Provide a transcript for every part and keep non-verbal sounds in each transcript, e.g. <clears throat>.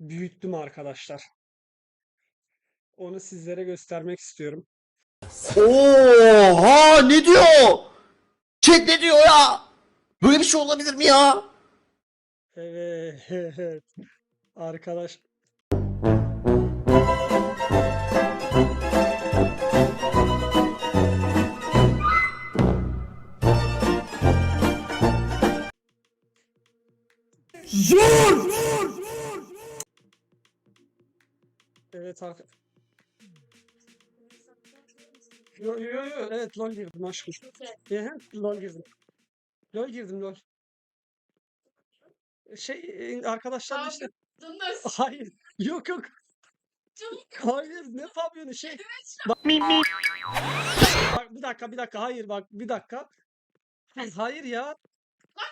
büyüttüm arkadaşlar. Onu sizlere göstermek istiyorum. Oha ne diyor? Chat ne diyor ya? Böyle bir şey olabilir mi ya? Evet. Arkadaş Zor! Evet arka... Yo yo yo evet lol girdim aşkım. Ehe, lol girdim. Lol girdim lol. Şey e, arkadaşlar işte hayır yok yok. Hayır ne pavyonu şey bak, bak bir dakika bir dakika hayır bak bir dakika. Hayır ya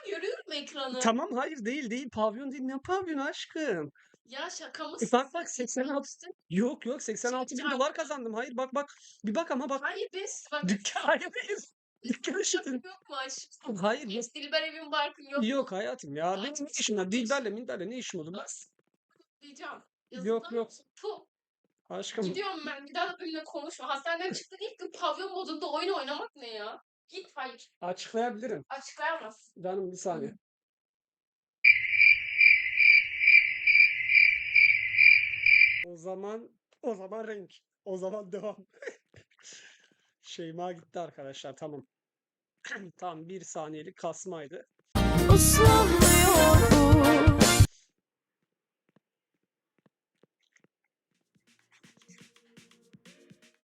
Ben görüyorum ekranı. tamam hayır değil değil pavyon değil ne pavyonu aşkım Ya şaka E mısın? bak bak 86 yok yok 86 bin dolar kazandım hayır bak bak bir bak ama bak Hayır biz bak. dükkan hayır <laughs> dükkan işletim Yok mu aşkım? hayır yok Dilber evin barkın yok. Yok hayatım ya. Benim ne işim var? Dilberle minderle ne işim olur? Ben... Diyeceğim. Yok, yok. Aşkım Gidiyorum ben. Bir daha da benimle konuşma. Hastaneden çıktın ilk gün pavyon modunda oyun oynamak ne ya? Git hayır. açıklayabilirim. Açıklayamazsın. Canım bir saniye. O zaman o zaman renk. O zaman <laughs> devam. Şeyma gitti arkadaşlar tamam. <clears throat> Tam bir saniyelik kasmaydı. Uslanmıyorum